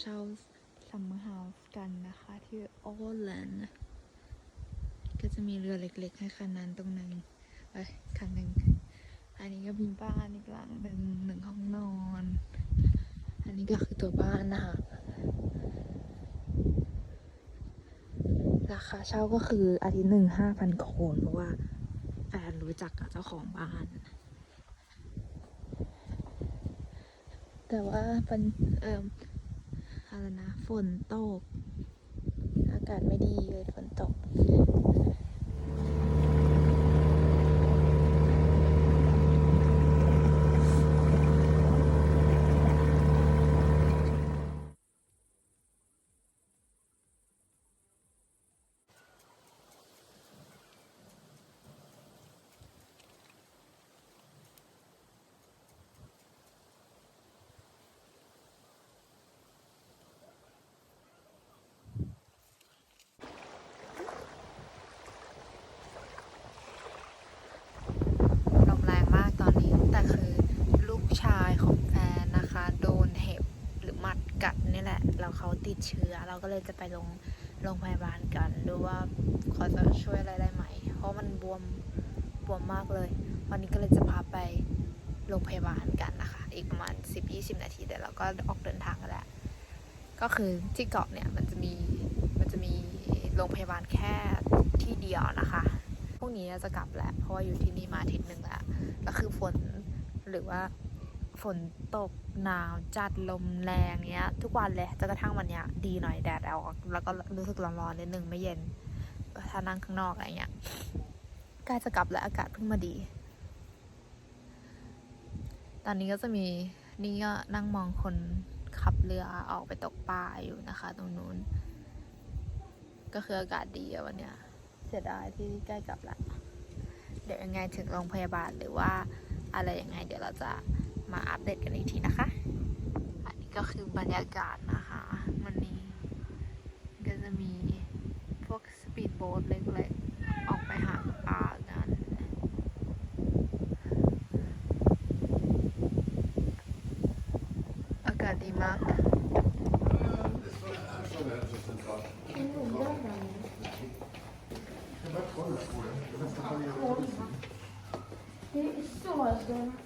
เช่าซัมเมอร์เฮาส์กันนะคะที่โอแลนด์ก็จะมีเรือเล็กๆ ให้คันนั้นตรงนึ่งเอ้ยคันหนึ่งอันนี้ก็มีบ้านอีกหลังหนึ่งหนึ่งห้องนอน อันนี้ก็คือตัวบ้านนะคะราคาเช่าก็คืออาทิตย์หนึ่งห้าพันโคนเพราะว่าแฟนรู้จักกับเจ้าของบ้าน แต่ว่าเป็นเอ่อ อะไรนะ ฝนตก อากาศไม่ดีเลยฝนตก ลมแรงมากตอนนี้ แต่คือลูกชาย ของแฟนนะคะ โดนเห็บหรือหมัดกัดนี่แหละ แล้วเขาติดเชื้อ เราก็เลยจะไปโรงโรงพยาบาลกัน ดูว่าเขาจะช่วยอะไรได้ไหม เพราะมันบวมบวมมากเลย วันนี้ก็เลยจะพาไปโรงพยาบาลกันนะคะ อีกประมาณ 10-20 นาทีเดี๋ยวเราก็ออกเดินทางกันแล้ว ก็คือที่เกาะเนี่ยมันจะมีมันจะมีโรงพยาบาลแค่ที่เดียวนะคะพรุ่งนี้จะกลับแหละเพราะว่าอยู่ที่นี่มาอาทิตย์หนึ่งแล้วแล้วคือฝนหรือว่า ฝนตกหนาวจัดลมแรงเนี้ย ทุกวันเลยจนกระทั่งวันเนี้ย ดีหน่อยแดดออกแล้วก็รู้สึกร้อนๆนิดนึงไม่เย็นถ้านั่งข้างนอกอะไรเงี้ยใกล้จะกลับแล้วอากาศเพิ่งมาดี ตอนนี้ก็จะมีนี่ก็นั่งมองคนขับเรือออกไปตกปลาอยู่นะคะ ตรงนู้น ก็คืออากาศดีวันเนี้ยเสียดายที่ใกล้กลับละเดี๋ยวยังไงถึงโรงพยาบาลหรือว่าอะไรยังไง เดี๋ยวเราจะ มาอัปเดตกันอีกทีนะคะ อันนี้ก็คือบรรยากาศนะคะ วันนี้ก็จะมีพวกสปีดโบ๊ทเล็กๆ ออกไปหาปลากันอากาศดีมาก Det är så